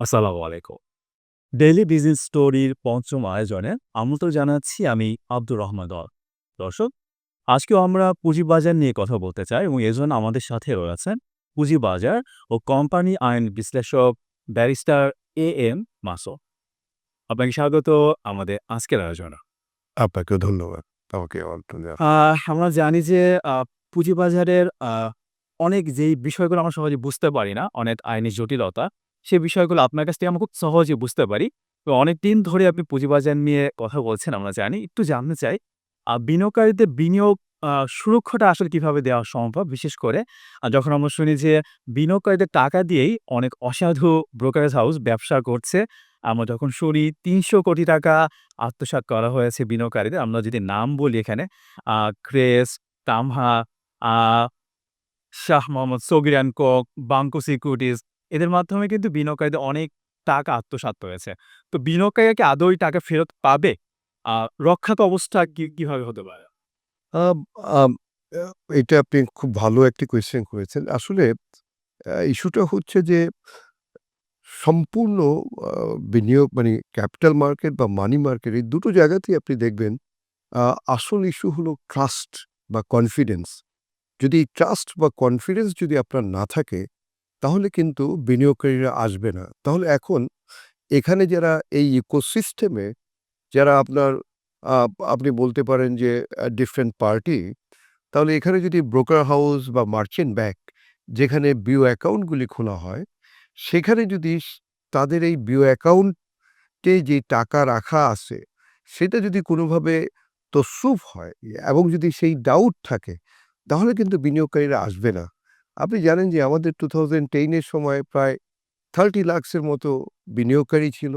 আসসালামু আলাইকুম। Daily business স্টোরির পঞ্চম আয়োজনে আমন্ত্রণ জানাচ্ছি আমি আব্দুর রহমান দল। দর্শক, আজকেও আমরা পুঁজিবাজার নিয়ে কথা বলতে চাই এবং এজন্য আমাদের সাথে রয়েছেন পুঁজিবাজার ও কোম্পানি আইন বিশ্লেষক ব্যারিস্টার এ এম মাসো আপনাকে স্বাগত আমাদের আজকের আয়োজনে। আপনাকেও ধন্যবাদ আমাকে আমরা জানি যে পুঁজিবাজারের অনেক যেই বিষয়গুলো আমরা সহজে বুঝতে পারি না, অনেক আইনি জটিলতা, সে বিষয়গুলো আপনার কাছ থেকে আমরা খুব সহজে বুঝতে পারি। তো অনেকদিন ধরে আপনি পুঁজিবাজার নিয়ে কথা বলছেন আমরা জানি। একটু জানতে চাই, বিনিয়োগকারীদের বিনিয়োগ সুরক্ষাটা আসলে কীভাবে দেওয়া সম্ভব? বিশেষ করে যখন আমরা শুনি যে বিনিয়োগকারীদের টাকা দিয়েই অনেক অসাধু ব্রোকারেজ হাউস ব্যবসা করছে। আমরা যখন শুনি ৩০০ কোটি টাকা আত্মসাৎ করা হয়েছে বিনিয়োগকারীদের। আমরা যদি নাম বলি এখানে ক্রেস, তামহা, শাহ মোহাম্মদ সগির কক বাংকো সিকিউরিটিজ এদের মাধ্যমে কিন্তু বিনিয়োগকারীদের অনেক টাকা আত্মসাৎ হয়েছে। তো বিনিয়োগকারীরা কি আদৌ টাকা ফেরত পাবে? আ রক্ষাত অবস্থা কীভাবে হতে পারে? এটা আপনি খুব ভালো একটি কোয়েশ্চেন করেছেন। আসলে ইস্যুটা হচ্ছে যে সম্পূর্ণ বিনিয়োগ মানে ক্যাপিটাল মার্কেট বা মানি মার্কেট এই দুটো জায়গাতেই আপনি দেখবেন আসল ইস্যু হলো ট্রাস্ট বা কনফিডেন্স। যদি ট্রাস্ট বা কনফিডেন্স যদি আপনার না থাকে, তাহলে কিন্তু বিনিয়োগকারীরা আসবে না। তাহলে এখন এখানে যারা এই ইকোসিস্টেমে যারা আপনার আপনি বলতে পারেন যে ডিফারেন্ট পার্টি, তাহলে এখানে যদি ব্রোকার হাউস বা মার্চেন্ট ব্যাংক যেখানে বিও অ্যাকাউন্টগুলি খোলা হয়, সেখানে যদি তাদের এই বিও অ্যাকাউন্টে যে টাকা রাখা আছে, সেটা যদি কোনোভাবে তসুফ হয় এবং যদি সেই ডাউট থাকে, তাহলে কিন্তু বিনিয়োগকারীরা আসবে না। আপনি জানেন যে আমাদের টু থাউজেন্ড টেনের সময় প্রায় 30 লাখস এর মতো বিনিয়োগকারী ছিল।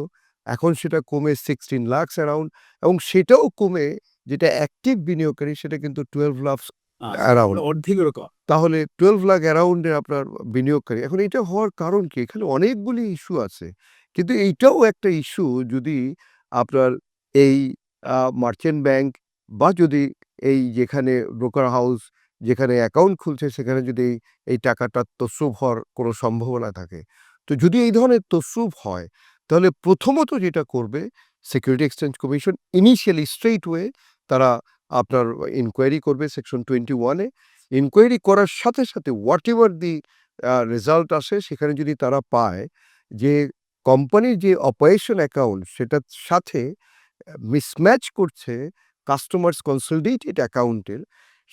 এখন সেটা কমে 16 লাখস অ্যারাউন্ড এবং সেটাও কমে যেটা অ্যাক্টিভ বিনিয়োগকারী সেটা কিন্তু 12 লাখস আচ্ছা, অ্যারাউন্ড। তাহলে 12 লাখ অ্যারাউন্ড এর আপনার বিনিয়োগকারী। এখন এটা হওয়ার কারণ কি? এখানে অনেকগুলি ইস্যু আছে। কিন্তু এইটাও একটা ইস্যু যদি আপনার এই মার্চেন্ট ব্যাংক বা যদি এই যেখানে ব্রোকার হাউস যেখানে অ্যাকাউন্ট খুলছে সেখানে যদি এই টাকাটা তছরূপ হওয়ার কোনো সম্ভাবনা থাকে। তো যদি এই ধরনের তছরূপ হয়, তাহলে প্রথমত যেটা করবে security exchange commission initially straight way তারা আপনার ইনকোয়ারি করবে সেকশন টোয়েন্টি ওয়ানে ইনকোয়ারি করার সাথে, সাথে হোয়াটএভার দি রেজাল্ট আসে সেখানে যদি তারা পায় যে কোম্পানির যে অপারেশন অ্যাকাউন্ট সেটার সাথে মিসম্যাচ করছে কাস্টমার্স কনসলিডেটেড অ্যাকাউন্টের,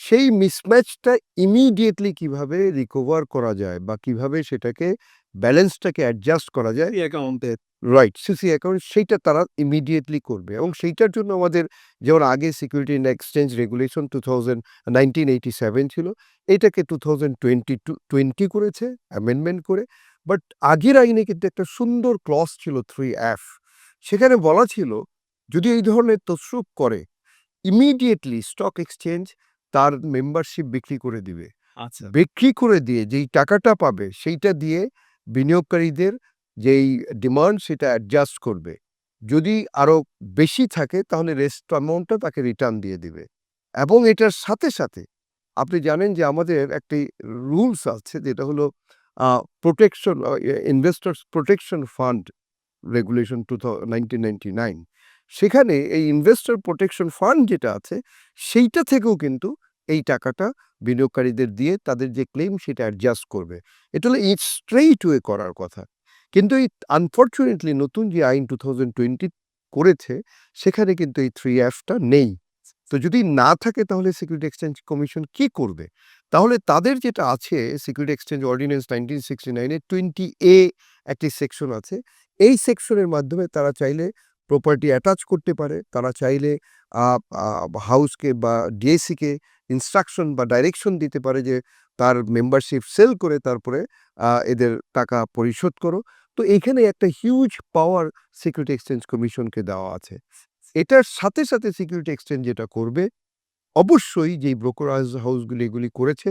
সেই মিসম্যাচটা ইমিডিয়েটলি কীভাবে রিকভার করা যায় বা কীভাবে সেটাকে ব্যালেন্সটাকে অ্যাডজাস্ট করা যায় অ্যাকাউন্টে রাইট, সিসি অ্যাকাউন্ট সেইটা তারা ইমিডিয়েটলি করবে এবং সেইটার জন্য আমাদের যেমন আগে সিকিউরিটি অ্যান্ড এক্সচেঞ্জ রেগুলেশন 2000 1987 ছিল, এটাকে 2022 20 করেছে অ্যামেন্ডমেন্ট করে। বাট আগের আইনে কিন্তু একটা সুন্দর ক্লজ ছিল থ্রি অ্যাফ সেখানে বলা ছিল যদি এই ধরনের তসরুপ করে, ইমিডিয়েটলি স্টক এক্সচেঞ্জ তার মেম্বারশিপ বিক্রি করে দিবে। আচ্ছা। বিক্রি করে দিয়ে যেই টাকাটা পাবে সেইটা দিয়ে বিনিয়োগকারীদের যেই ডিমান্ড সেটা অ্যাডজাস্ট করবে। যদি আরও বেশি থাকে তাহলে রেস্ট অ্যামাউন্টটা তাকে রিটার্ন দিয়ে দিবে। এবং এটার সাথে, সাথে আপনি জানেন যে আমাদের একটি রুলস আছে যেটা হলো protection investors protection fund regulation two nineteen ninety 1999 সেখানে এই ইনভেস্টর প্রোটেকশন ফান্ড যেটা আছে, সেইটা থেকেও কিন্তু এই টাকাটা বিনিয়োগকারীদের দিয়ে তাদের যে ক্লেইম সেটা অ্যাডজাস্ট করবে। এটা হলো ই স্ট্রেইট ওয়ে করার কথা। কিন্তু এই আনফরচুনেটলি নতুন যে আইন 2020 করেছে, সেখানে কিন্তু এই 3F টা নেই। তো যদি না থাকে তাহলে সিকিউরিটি এক্সচেঞ্জ কমিশন কি করবে? তাহলে তাদের যেটা আছে সিকিউরিটি এক্সচেঞ্জ অর্ডিন্যান্স 1969 এর 20 এ একটি সেকশন আছে। এই সেকশনের মাধ্যমে তারা চাইলে প্রপার্টি অ্যাটাচ করতে পারে। তারা চাইলে হাউসকে বা ডিএসিকে ইনস্ট্রাকশন বা ডাইরেকশন দিতে পারে যে তার মেম্বারশিপ সেল করে তারপরে এদের টাকা পরিশোধ করো। তো এইখানে একটা হিউজ পাওয়ার সিকিউরিটি এক্সচেঞ্জ কমিশনকে দেওয়া আছে। এটার সাথে, সাথে সিকিউরিটি এক্সচেঞ্জ যেটা করবে, অবশ্যই যেই ব্রোকারেজ হাউসগুলি এগুলি করেছে,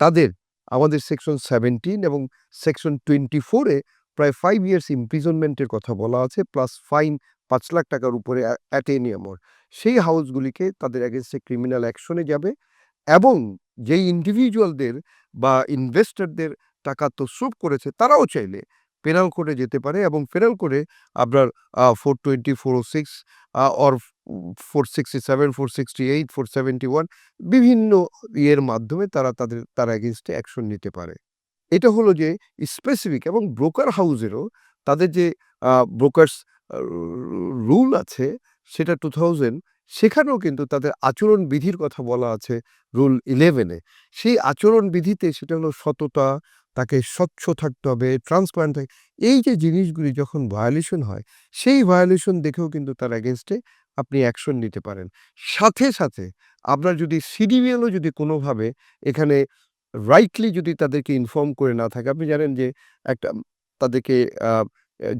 তাদের আমাদের সেকশন 17 এবং সেকশন টোয়েন্টি ফোরে প্রায় ফাইভ ইয়ার্স ইমপ্রিজনমেন্ট এর কথা বলা আছে প্লাস ফাইন ৳৫,০০,০০০ উপরে অ্যা অ্যাট এনি। সেই হাউসগুলিকে তাদের এ ক্রিমিনাল অ্যাকশনে যাবে এবং যেই ইন্ডিভিজুয়ালদের বা ইনভেস্টরদের টাকা তছরূপ করেছে তারাও চাইলে পেনাল কোডে যেতে পারে এবং পেনাল কোডে আপনার four twenty four six or four sixty seven four sixty eight four seventy one বিভিন্ন ইয়ের মাধ্যমে তারা তাদের তার এগেনস্টে অ্যাকশন নিতে পারে এটা হলো যে স্পেসিফিক এবং ব্রোকার হাউসেরও তাদের যে ব্রোকার্স রুল আছে সেটা টু থাউজেন্ড সেখানেও কিন্তু তাদের আচরণ বিধির কথা বলা আছে রুল ইলেভেনে সেই আচরণ বিধিতে সেটা হলো সততা, তাকে স্বচ্ছ থাকতে হবে ট্রান্সপারেন্ট থাকে এই যে জিনিসগুলি যখন ভায়োলেশন হয়, সেই ভায়োলেশন দেখেও কিন্তু তার এগেনস্টে আপনি অ্যাকশন নিতে পারেন। সাথে সাথে আপনার যদি সিডিবিএলও যদি কোনোভাবে এখানে রাইটলি যদি তাদেরকে ইনফর্ম করে না থাকে, আপনি জানেন যে একটা তাদেরকে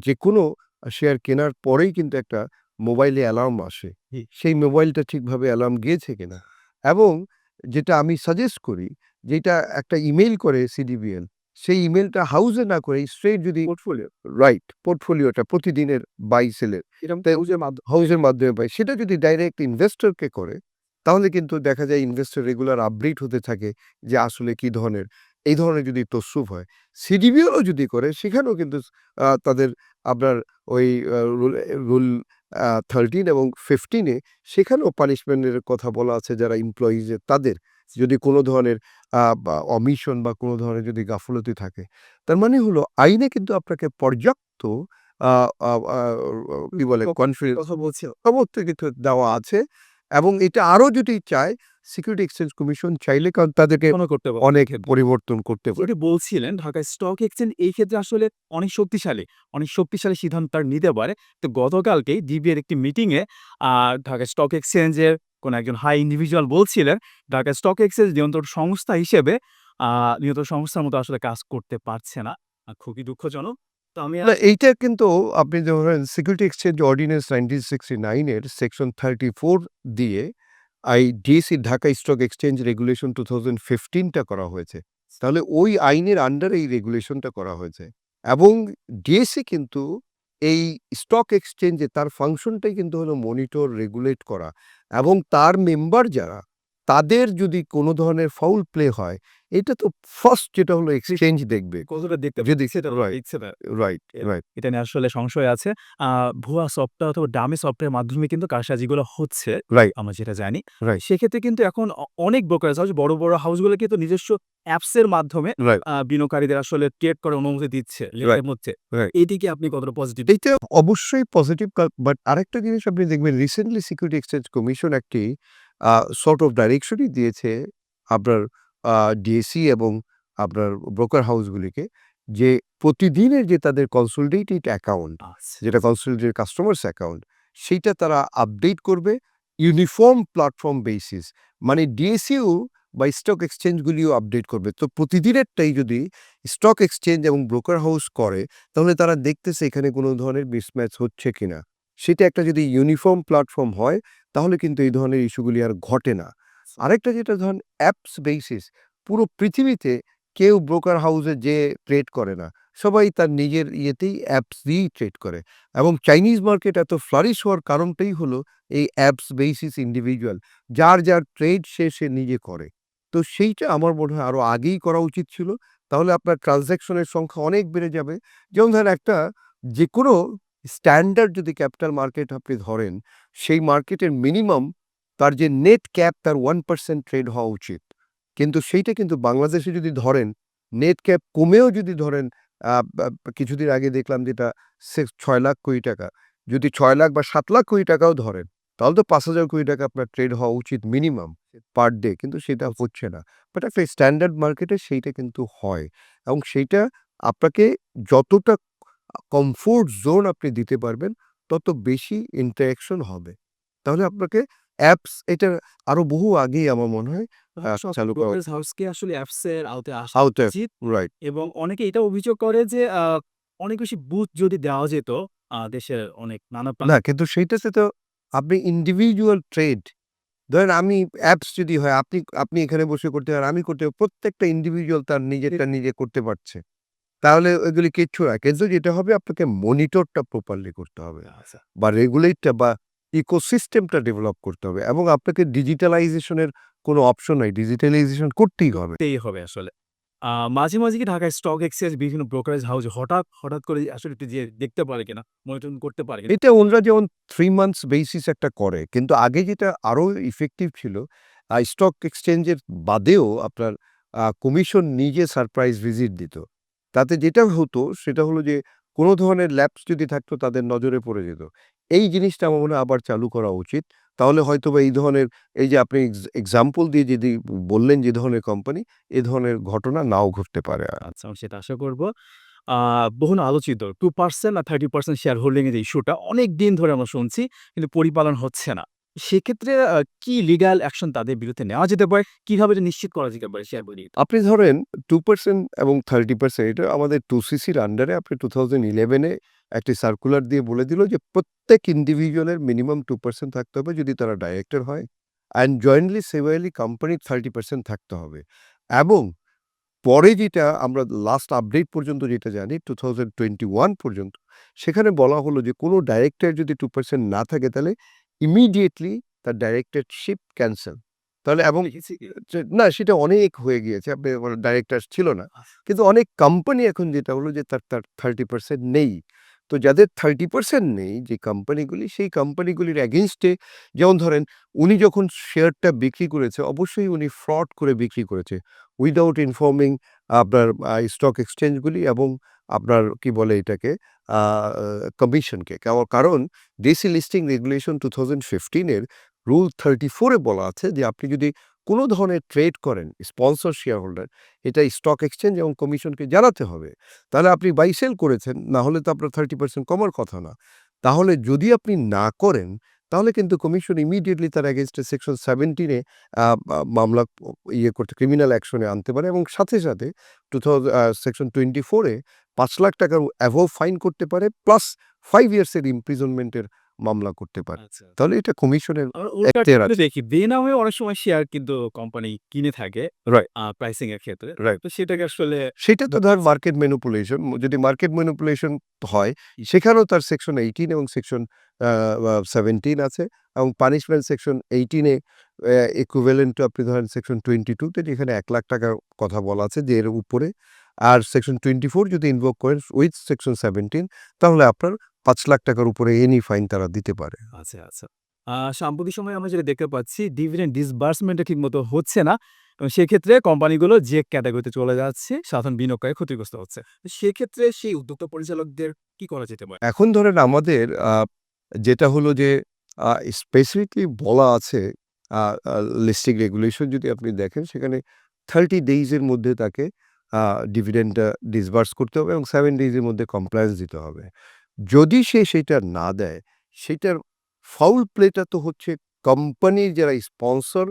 যে কোনো শেয়ার কেনার পরেই কিন্তু একটা মোবাইলে অ্যালার্ম আসে। সেই মোবাইলটা ঠিকভাবে অ্যালার্ম গিয়েছে কিনা? এবং যেটা আমি সাজেস্ট করি যেটা একটা ইমেল করে সিডিবিএল সেই ইমেলটা হাউসে না করে স্ট্রেট যদি পোর্টফোলিও রাইট পোর্টফোলিওটা প্রতিদিনের বাই সেলের হাউজের মাধ্যমে পায় সেটা যদি ডাইরেক্ট ইনভেস্টরকে করে তাহলে কিন্তু দেখা যায় ইনভেস্টর রেগুলার আপডেট হতে থাকে যে আসলে কি ধরনের এই ধরনের যদি তসুফ হয় সিডিবিও যদি করে সেখানেও কিন্তু তাদের আপনার ওই রুল রুল থার্টিন এবং ফিফটিনে সেখানেও পানিশমেন্টের কথা বলা আছে যারা এমপ্লয়িজের তাদের। যদি কোনো ধরনের অমিশন বা কোনো ধরনের যদি গাফলতি থাকে তার মানে হলো আইনে কিন্তু আপনাকে পর্যাপ্ত কি বলে কনফিডেন্স কথা বলছি। সমস্ত কিছু দেওয়া আছে এবং এটা আরও যদি চায় সিকিউরিটি এক্সচেঞ্জ কমিশন চাইলে কারণ তাদেরকে করতে অনেক পরিবর্তন করতে পারে। বলছিলেন ঢাকা স্টক এক্সচেঞ্জ এই ক্ষেত্রে আসলে অনেক শক্তিশালী। অনেক শক্তিশালী সিদ্ধান্ত তার নিতে পারে। তো গতকালকেই ডিবিএর একটি মিটিংয়ে ঢাকা স্টক এক্সচেঞ্জের কোন একজন হাই ইন্ডিভিজুয়াল বলছিলেন ঢাকা স্টক এক্সচেঞ্জ নিয়ন্ত্রণ সংস্থা হিসেবে নিয়ন্ত্রণ সংস্থার মতো আসলে কাজ করতে পারছে না। খুবই দুঃখজনক। তো আমি এইটা কিন্তু আপনি ধরেন security exchange ordinance nineteen sixty নাইনের সেকশন থার্টি ফোর দিয়ে I DSE Dhaka stock exchange regulation two thousand ফিফটিনটা করা হয়েছে। তাহলে ওই আইনের আন্ডারে এই রেগুলেশনটা করা হয়েছে। এবং ডিএসি কিন্তু এই স্টক এক্সচেঞ্জে তার ফাংশনটাই কিন্তু হলো মনিটর রেগুলেট করা। এবং তার মেম্বার যারা, তাদের যদি কোনো ধরনের ফাউল প্লে হয় এটা তো ফার্স্ট যেটা হলো এক্সচেঞ্জ দেখবে। কতটা দেখতে যদি সেটা রাইট রাইট এটা নিয়ে আসলে সংশয় আছে। ভুয়া সফটওয়্যার অথবা ডামি সফটওয়্যার মাধ্যমে কিন্তু কারসাজিগুলো হচ্ছে রাইট আমরা যেটা জানি। Right. সেক্ষেত্রে কিন্তু এখন অনেক ব্রোকারেজ হাউস বড় বড় হাউসগুলো কিন্তু নিজস্ব অ্যাপসের মাধ্যমে রাইট বিনিয়োগকারীদের আসলে ট্রেড করার অনুমতি দিচ্ছে Right. এটিকে আপনি কতটা পজিটিভ এইটা অবশ্যই পজিটিভ বাট আরেকটা জিনিস আপনি দেখবেন রিসেন্টলি সিকিউরিটি এক্সচেঞ্জ কমিশন একটি সর্ট অফ ডাইরেকশনই দিয়েছে আপনার ডিএসি এবং আপনার ব্রোকার হাউসগুলিকে যে প্রতিদিনের যে তাদের কনসোলিডেটেড অ্যাকাউন্ট যেটা কনসোলিডেটেড কাস্টমার্স অ্যাকাউন্ট সেইটা তারা আপডেট করবে ইউনিফর্ম প্ল্যাটফর্ম বেসিস। মানে ডিএসইউ বা স্টক এক্সচেঞ্জগুলিও আপডেট করবে। তো প্রতিদিনেরটাই যদি স্টক এক্সচেঞ্জ এবং ব্রোকার হাউস করে তাহলে তারা দেখতেছে এখানে কোনো ধরনের মিসম্যাচ হচ্ছে কিনা। সেটা একটা যদি ইউনিফর্ম প্ল্যাটফর্ম হয় তাহলে কিন্তু এই ধরনের ইস্যুগুলি আর ঘটে না। আরেকটা যেটা ধরেন অ্যাপস বেসিস পুরো পৃথিবীতে কেউ ব্রোকার হাউসে যে ট্রেড করে না। সবাই তার নিজের ইয়েতেই অ্যাপস দিয়েই ট্রেড করে। এবং চাইনিজ মার্কেট এত ফ্লারিশ হওয়ার কারণটাই হলো এই অ্যাপস বেসিস ইন্ডিভিজুয়াল যার যার ট্রেড সে সে নিজে করে। তো সেইটা আমার মনে হয় আরও আগেই করা উচিত ছিল। তাহলে আপনার ট্রানজ্যাকশনের সংখ্যা অনেক বেড়ে যাবে। যেমন ধরেন একটা যে কোনো স্ট্যান্ডার্ড যদি ক্যাপিটাল মার্কেট আপনি ধরেন, সেই মার্কেটের মিনিমাম তার যে নেট ক্যাপ তার ওয়ান পার্সেন্ট ট্রেড হওয়া উচিত। কিন্তু সেইটা কিন্তু বাংলাদেশে যদি ধরেন নেট ক্যাপ কমেও যদি ধরেন কিছুদিন আগে দেখলাম যেটা সে- ছয় লাখ কোটি টাকা। যদি ছয় লাখ বা সাত লাখ কোটি টাকাও ধরেন, তাহলে তো পাঁচ হাজার কোটি টাকা আপনার ট্রেড হওয়া উচিত মিনিমাম পার ডে কিন্তু সেটা হচ্ছে না। বাট একটা স্ট্যান্ডার্ড মার্কেটে সেইটা কিন্তু হয়। এবং সেইটা আপনাকে যতটা কমফোর্ট জোন আপনি দিতে পারবেন, তত বেশি ইন্টারাকশন হবে। তাহলে আপনাকে অ্যাপস এটা আরও বহু আগেই আমার মনে হয় চালু করা হাউসকে আসলে অ্যাপস আওতায় আসা উচিত রাইট এবং অনেকে এটা অভিযোগ করে যে অনেক বেশি বুথ যদি দেওয়া যেত দেশের অনেক নানা না কিন্তু সেইটাতে তো আপনি ইন্ডিভিজুয়াল ট্রেড ধরেন আমি অ্যাপস যদি হয় আপনি আপনি এখানে বসে করতে পারেন আমি করতে পারি, প্রত্যেকটা ইন্ডিভিজুয়াল তার নিজেরটা নিজে করতে পারছে। তাহলে ওইগুলি কিচ্ছু না কিন্তু যেটা হবে আপনাকে মনিটরটা প্রপারলি করতে হবে আচ্ছা, বা রেগুলেটটা বা ইকোসিস্টেমটা ডেভেলপ করতে হবে এবং আপনাকে ডিজিটালাইজেশনের কোনো অপশন নাই ডিজিটালাইজেশন করতেই হবে করতেই হবে আসলে মাঝে, মাঝে কি ঢাকায় স্টক এক্সচেঞ্জ বিভিন্ন ব্রোকারেজ হাউস হঠাৎ, হঠাৎ করে আসলে একটু যেয়ে দেখতে পারে কিনা, মনিটরিং করতে পারে? এটা ওনরা যেমন থ্রি মান্থস বেসিস একটা করে। কিন্তু আগে যেটা আরও ইফেক্টিভ ছিল, স্টক এক্সচেঞ্জের বাদেও আপনার কমিশন নিজে সারপ্রাইজ ভিজিট দিত। তাতে যেটা হতো সেটা হলো যে কোন ধরনের ল্যাপস যদি থাকতো তাদের নজরে পড়ে যেত। এই জিনিসটা আমার মনে হয় আবার চালু করা উচিত। তাহলে হয়তো বা এই ধরনের এই যে আপনি এক্সাম্পল দিয়ে যদি বললেন যে ধরনের কোম্পানি, এ ধরনের ঘটনা নাও ঘটতে পারে। আচ্ছা, আমি সেটা আশা করব আ বহুল আলোচিত টু পার্সেন্ট আর 30% শেয়ার হোল্ডিং এর যে ইস্যুটা অনেকদিন ধরে আমরা শুনছি, কিন্তু পরিপালন হচ্ছে না। সেক্ষেত্রে কি লিগ্যাল অ্যাকশন তাদের বিরুদ্ধে নেওয়া যেতে পারে? কীভাবে এটা নিশ্চিত করা যেতে পারে শেয়ার হোল্ডিং? আপনি ধরেন 2% এবং 30% এটা আমাদের টু সিসির আন্ডারে আপনি 2011 এ একটি সার্কুলার দিয়ে বলে দিল যে প্রত্যেক ইন্ডিভিজুয়ালের মিনিমাম 2% থাকতে হবে যদি তারা ডাইরেক্টর হয়। অ্যান্ড জয়েন্টলি সেভারলি কোম্পানির 30% থাকতে হবে। এবং পরে যেটা আমরা লাস্ট আপডেট পর্যন্ত যেটা জানি 2021 পর্যন্ত, সেখানে বলা হলো যে কোনো ডাইরেক্টর যদি 2% না থাকে তাহলে ইমিডিয়েটলি তার ডাইরেক্টরশিপ ক্যান্সেল তাহলে এবং না সেটা অনেক হয়ে গিয়েছে। আপনি ডাইরেক্টর ছিল না। আচ্ছা। কিন্তু অনেক কোম্পানি এখন যেটা হলো যে তার তার 30% নেই। তো যাদের 30% নেই যে কোম্পানিগুলি, সেই কোম্পানিগুলির এ যেমন ধরেন উনি যখন শেয়ারটা বিক্রি করেছে অবশ্যই উনি ফ্রড করে বিক্রি করেছে। উইদাউট ইনফর্মিং আপনার স্টক এক্সচেঞ্জগুলি এবং আপনার কি বলে এটাকে কমিশনকে। কারণ DSE listing regulation two thousand ফিফটিনের rule thirty ফোরে বলা আছে যে আপনি যদি কোন ধরনের ট্রেড করেন স্পন্সর শেয়ার হোল্ডার, এটা স্টক এক্সচেঞ্জ এবং কমিশনকে জানাতে হবে। তাহলে আপনি বাই সেল করেছেন, না হলে তো আপনার 30% কমার কথা না। তাহলে যদি আপনি না করেন, তাহলে কিন্তু কমিশন ইমিডিয়েটলি তার এ সেকশন 17 এ আ আ মামলা ইয়ে করতে ক্রিমিনাল অ্যাকশনে আনতে পারে এবং সাথে, সাথে 2000 আ সেকশন 24 এ ৳৫,০০,০০০ টাকার অ্যাবোভ ফাইন করতে পারে প্লাস 5 ইয়ার্স এর ইমপ্রিজনমেন্ট এর মামলা করতে পারে। আচ্ছা। তাহলে এটা কমিশনের। দেখি বেনামেও অনেক সময় শেয়ার কিন্তু কোম্পানি কিনে থাকে প্রাইসিং এর ক্ষেত্রে। তো সেটাকে আসলে সেটা তো ধর মার্কেট ম্যানিপুলেশন। যদি মার্কেট ম্যানিপুলেশন হয়, সেখানেও তার সেকশন 18 এবং সেকশন 17 আছে এবং পানিশমেন্ট সেকশন 18 এ ইকুইভ্যালেন্ট টু আপনি ধরেন সেকশন 22 তে যেখানে এক লাখ টাকার কথা বলা আছে যে এর উপরে। আর সেকশন 24 যদি ইনভোক করেন উইথ সেকশন 17 তাহলে আপনার ৳৫,০০,০০০ টাকার উপরে এনি ফাইন তারা দিতে পারে। আচ্ছা, আচ্ছা। সাম্প্রতিক সময়ে আমরা যেটা দেখতে পাচ্ছি ডিভিডেন্ড ডিসবার্সমেন্ট টা ঠিকমতো হচ্ছে না। এবং সেক্ষেত্রে কোম্পানিগুলো যে ক্যাটাগরিতে চলে যাচ্ছে সাধারণ বিনিয়োগকারী ক্ষতিগ্রস্ত হচ্ছে। সেক্ষেত্রে সেই উদ্যোক্তা পরিচালকদের কি করা যেতে পারে? এখন ধরেন আমাদের যেটা হলো যে স্পেসিফিকলি বলা আছে লিস্টিং রেগুলেশন যদি আপনি দেখেন সেখানে 30 ডেইজ এর মধ্যে তাকে ডিভিডেন্ডটা ডিসবার্স করতে হবে এবং 7 ডেইজ এর মধ্যে কমপ্লায়েন্স দিতে হবে। যদি সে সেটা না দেয়, সেটার ফাউল প্লেটা তো হচ্ছে কোম্পানির যারা স্পন্সর,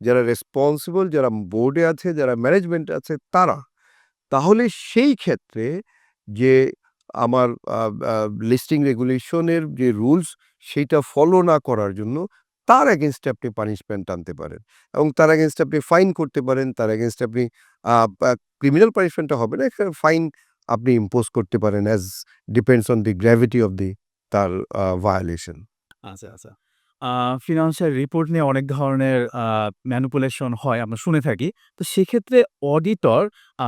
যারা রেসপন্সিবল, যারা বোর্ডে আছে, যারা ম্যানেজমেন্ট আছে তারা। তাহলে সেই ক্ষেত্রে যে আমার লিস্টিং রেগুলেশনের যে রুলস সেইটা ফলো না করার জন্য তার এ আপনি পানিশমেন্ট আনতে পারেন। এবং তার এ আপনি ফাইন করতে পারেন, তার এ আপনি ক্রিমিনাল পানিশমেন্টটা হবে না। ফাইন আপনি ইম্পোজ করতে পারেন as depends on the gravity of the তার ভায়োলেশন। আচ্ছা, আচ্ছা। ফিনান্সিয়াল রিপোর্ট নিয়ে অনেক ধরনের ম্যানুপুলেশন হয় আমরা শুনে থাকি। তো সেক্ষেত্রে অডিটর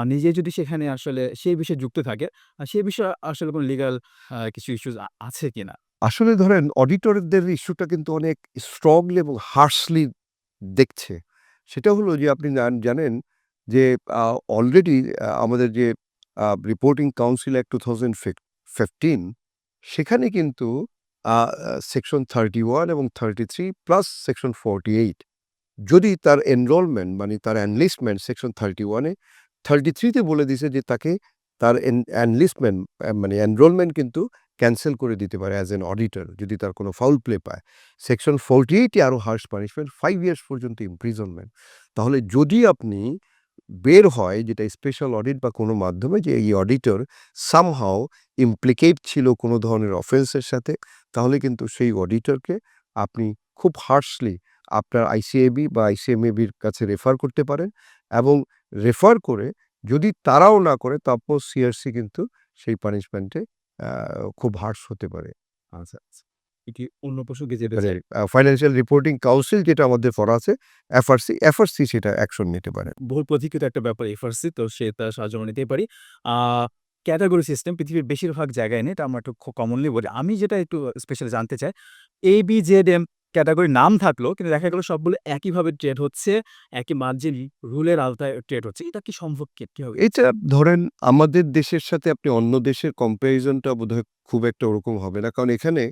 নিজে যদি সেখানে আসলে সেই বিষয়ে যুক্ত থাকে, আ সে বিষয়ে আসলে কোন লিগ্যাল আ কিছু ইস্যুস আছে কিনা? আসলে ধরেন অডিটরদের ইস্যুটা কিন্তু অনেক স্ট্রংলি এবং হার্শলি দেখছে। সেটা হলো যে আপনি জানেন যে অলরেডি আমাদের যে রিপোর্টিং কাউন্সিল অ্যাক্ট 2015 সেখানে কিন্তু, আ আ সেকশন 31 এবং 33 প্লাস সেকশন 48 যদি তার এনরোলমেন্ট মানে তার অ্যানলিস্টমেন্ট সেকশন থার্টি ওয়ানে থার্টি থ্রিতে বলে দিছে যে তাকে তার অ্যানলিস্টমেন্ট মানে এনরোলমেন্ট কিন্তু ক্যান্সেল করে দিতে পারে অ্যাজ অ্যান অডিটর যদি তার কোনো ফাউল প্লে পায়। সেকশন 48 এ আরও হার্শ পানিশমেন্ট ফাইভ ইয়ার্স পর্যন্ত ইমপ্রিজনমেন্ট। তাহলে যদি আপনি বের হয় যেটা স্পেশাল অডিট বা কোনো মাধ্যমে যে এই অডিটর সামহাউ ইমপ্লিকেট ছিল কোনো ধরনের অফেন্সের সাথে, তাহলে কিন্তু সেই অডিটরকে আপনি খুব হার্শলি আপনার আইসিএবি বা আইসিএমএবির কাছে রেফার করতে পারেন এবং রেফার করে যদি তারাও না করে তারপর সিআরসি কিন্তু সেই পানিশমেন্টে খুব হার্শ হতে পারে। আচ্ছা, আচ্ছা। এটি অন্য প্রসঙ্গে যেতে মানে চাই। ফাইন্যান্সিয়াল রিপোর্টিং কাউন্সিল যেটা আমাদের করা আছে এফআরসি, এফআরসি সেটা অ্যাকশন নিতে পারে। বহুল প্রতীক্ষিত একটা ব্যাপার এফআরসি তো সে তার সাহায্য নিতেই পারি। ক্যাটেগরি সিস্টেম পৃথিবীর বেশিরভাগ জায়গায় নেই। এটা আমরা একটু কমনলি বলি। আমি যেটা একটু স্পেশালি জানতে চাই, A, B, Z, M category নাম থাকল কিন্তু দেখা গেলো সবগুলো একইভাবে ট্রেড হচ্ছে, একই মার্জিন রুলের আওতায় ট্রেড হচ্ছে। এটা কি সম্ভব কি কীভাবে? এটা ধরেন আমাদের দেশের সাথে আপনি অন্য দেশের কম্প্যারিজনটা বোধহয় খুব একটা ওরকম হবে না। কারণ এখানে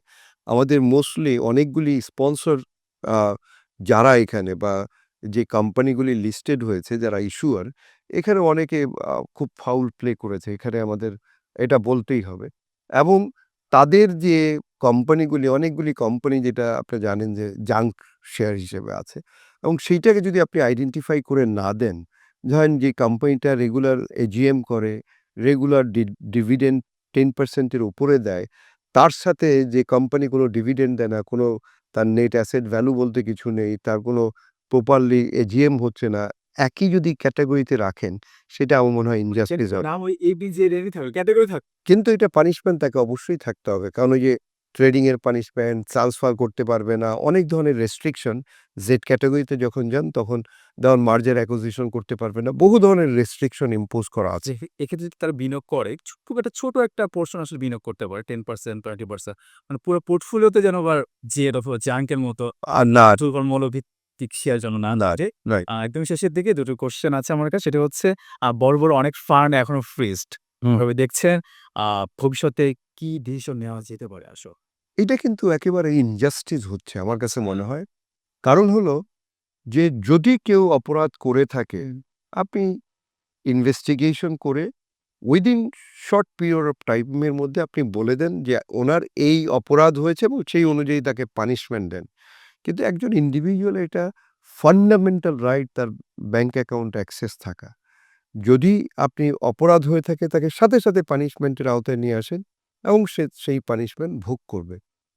আমাদের মোস্টলি অনেকগুলি স্পন্সর যারা এখানে বা যে কোম্পানিগুলি লিস্টেড হয়েছে যারা ইস্যুয়ার, এখানে অনেকে খুব ফাউল প্লে করেছে। এখানে আমাদের এটা বলতেই হবে। এবং তাদের যে কোম্পানিগুলি অনেকগুলি কোম্পানি যেটা আপনি জানেন যে জাঙ্ক শেয়ার হিসেবে আছে এবং সেইটাকে যদি আপনি আইডেন্টিফাই করে না দেন, ধরেন যে কোম্পানিটা রেগুলার এজিএম করে, রেগুলার ডিভিডেন্ড 10% এর উপরে দেয়, তার সাথে যে কোম্পানি কোনো ডিভিডেন্ড দেয় না, কোনো তার নেট অ্যাসেট ভ্যালু বলতে কিছু নেই, তার কোনো প্রপারলি এজিএম হচ্ছে না, একই যদি ক্যাটাগরিতে রাখেন, সেটা আমার মনে হয় ইনজাস্টিস হবে। কিন্তু এটা পানিশমেন্ট তাকে অবশ্যই থাকতে হবে। কারণ ওই যে ট্রেডিং এর পানিশমেন্ট, ট্রান্সফার করতে পারবে না, অনেক ধরনের রেস্ট্রিকশন জেড ক্যাটেগরিতে যখন যান তখন ধরুন মার্জার অ্যাকুইজিশন করতে পারবে না। বহু ধরনের রেস্ট্রিকশন ইম্পোজ করা আছে। এক্ষেত্রে যদি তারা বিনিয়োগ করে, খুব একটা ছোট একটা পোরশন আসলে বিনিয়োগ করতে পারে। 10% 20% মানে পুরো পোর্টফোলিওতে যেন আবার জেড অথবা জাঙ্কের মতো আর না মৌলভিত্তিক শেয়ার যেন না। আ একদম শেষের দিকে দুটো কোয়েশ্চেন আছে আমার কাছে। সেটা হচ্ছে বড়, বড় অনেক ফান্ড এখনও ফ্রিজড। এভাবে দেখছেন ভবিষ্যতে কি ডিসিশন নেওয়া যেতে পারে আসো? এটা কিন্তু একেবারে ইনজাস্টিস হচ্ছে আমার কাছে মনে হয়। কারণ হলো যে যদি কেউ অপরাধ করে থাকে, আপনি ইনভেস্টিগেশন করে উইদিন শর্ট পিরিয়ড অফ টাইমের মধ্যে আপনি বলে দেন যে ওনার এই অপরাধ হয়েছে এবং সেই অনুযায়ী তাকে পানিশমেন্ট দেন। কিন্তু একজন ইন্ডিভিজুয়াল এটা ফান্ডামেন্টাল রাইট তার ব্যাংক অ্যাকাউন্ট অ্যাক্সেস থাকা। যদি আপনি অপরাধ হয়ে থাকে তাকে সাথে, সাথে পানিশমেন্টের আওতায় নিয়ে আসেন এবং সে সেই পানিশমেন্ট ভোগ করবে।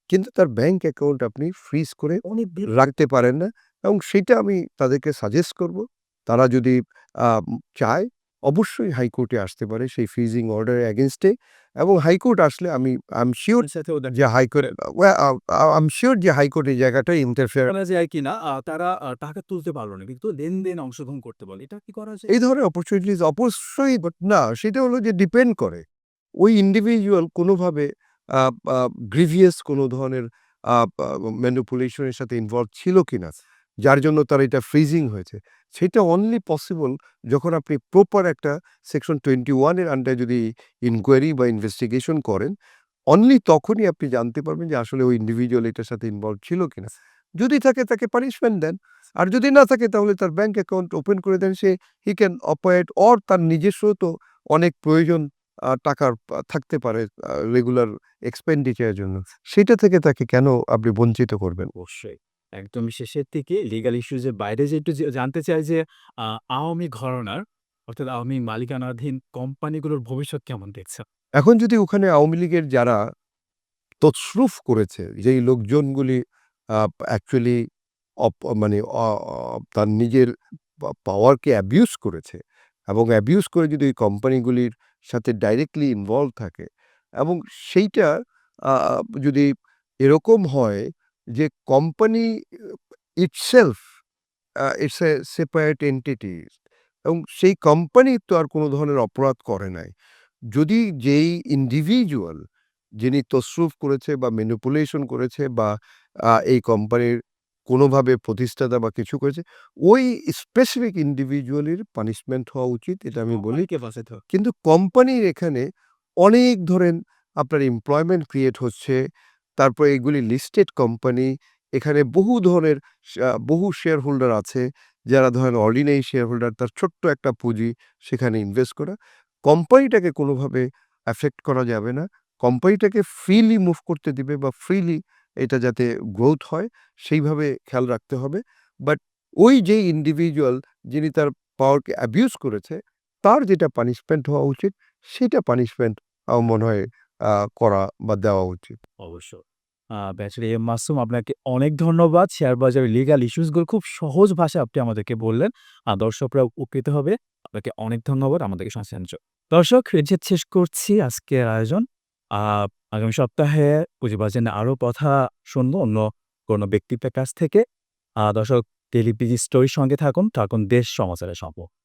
কিন্তু তার ব্যাংক অ্যাকাউন্ট আপনি ফ্রিজ করে অনেক রাখতে পারেন না এবং সেটা আমি তাদেরকে সাজেস্ট করব। তারা যদি চায় অবশ্যই হাইকোর্টে আসতে পারে সেই ফ্রিজিং অর্ডারের এগেইনস্টে এবং হাইকোর্ট আসলে আমি আই শিওর সাথে ওদের যে হাইকোর্টে ওয়া আ আই এম সিউর যে হাইকোর্ট এই জায়গাটায় ইন্টারফেয়ার বলা যায় কিনা আ তারা টাকা তুলতে পারল না। কিন্তু লেনদেন অংশগ্রহণ করতে বলে। এটা কি করা যায়? এই ধরনের অপরচুনিটিস অবশ্যই বাট না সেটা হলো যে ডিপেন্ড করে। ওই ইন্ডিভিজুয়াল কোনোভাবে গ্রিভিয়াস কোনো ধরনের আ আ ম্যানিপুলেশন এর সাথে ইনভলভ ছিল কি না যার জন্য তার এটা ফ্রিজিং হয়েছে। সেটা অনলি পসিবল যখন আপনি প্রপার একটা সেকশন টোয়েন্টি ওয়ানের আন্ডারে যদি ইনকোয়ারি বা ইনভেস্টিগেশন করেন, অনলি তখনই আপনি জানতে পারবেন যে আসলে ওই ইন্ডিভিজুয়াল এটার সাথে ইনভলভ ছিল কিনা। যদি থাকে তাকে পানিশমেন্ট দেন। আর যদি না থাকে তাহলে তার ব্যাংক অ্যাকাউন্ট ওপেন করে দেন। সে হি ক্যান অপারেট অর তার নিজস্ব তো অনেক প্রয়োজন টাকার থাকতে পারে রেগুলার এক্সপেন্ডিচারের জন্য। সেটা থেকে তাকে কেন আপনি বঞ্চিত করবেন? অবশ্যই। একদম শেষের দিকে লিগ্যাল ইস্যুজের বাইরে যে একটু জানতে চাই যে আওয়ামী ঘরনার অর্থাৎ আওয়ামী মালিকানাধীন কোম্পানিগুলোর ভবিষ্যৎ কেমন দেখছে এখন যদি ওখানে আওয়ামী লীগের যারা তৎসরুফ করেছে, যেই লোকজনগুলি অ্যাকচুয়ালি মানে তার নিজের পাওয়ারকে অ্যাবিউজ করেছে এবং অ্যাবিউজ করে যদি ওই কোম্পানিগুলির সাথে ডাইরেক্টলি ইনভলভ থাকে এবং সেইটা যদি এরকম হয় যে company itself it's a separate entity এবং সেই কোম্পানি তো আর কোনো ধরনের অপরাধ করে নাই। যদি যেই ইন্ডিভিজুয়াল যিনি তসরুফ করেছে বা ম্যানিপুলেশন করেছে বা এই কোম্পানির কোনোভাবে প্রতিষ্ঠাতা বা কিছু করেছে, ওই স্পেসিফিক ইন্ডিভিজুয়ালের পানিশমেন্ট হওয়া উচিত এটা আমি বলি। কিন্তু কোম্পানির এখানে অনেক ধরেন আপনার এমপ্লয়মেন্ট ক্রিয়েট হচ্ছে। তারপর এগুলি লিস্টেড কোম্পানি। এখানে বহু ধরনের বহু শেয়ার হোল্ডার আছে। যারা ধরেন অর্ডিনারি শেয়ার হোল্ডার তার ছোট্ট একটা পুঁজি সেখানে ইনভেস্ট করা। কোম্পানিটাকে কোনোভাবে অ্যাফেক্ট করা যাবে না। কোম্পানিটাকে ফ্রিলি মুভ করতে দিবে বা ফ্রিলি এটা যাতে গ্রোথ হয় সেইভাবে খেয়াল রাখতে হবে। বাট ওই যেই ইন্ডিভিজুয়াল যিনি তার পাওয়ারকে অ্যাবিউজ করেছে, তার যেটা পানিশমেন্ট হওয়া উচিত সেটা পানিশমেন্ট আমার মনে হয় করা বা দেওয়া উচিত। অবশ্য আ ব্যাচেলর এম মাসুম আপনাকে অনেক ধন্যবাদ। শেয়ার বাজারের লিগ্যাল ইস্যুসগুলো খুব সহজ ভাষায় আপনি আমাদেরকে বললেন। দর্শকরা উপকৃত হবে। আপনাকে অনেক ধন্যবাদ আমাদেরকে শোনার দর্শক রিজেক্ট শেষ করছি আজকের আয়োজন। আ আগামী সপ্তাহে পুঁজিবাজার নিয়ে আরও কথা শুনব অন্য কোনো ব্যক্তিত্বের কাছ থেকে। আহ, দর্শক টেলিপিজি স্টোরির সঙ্গে থাকুন, থাকুন দেশ সমাচারের সঙ্গে।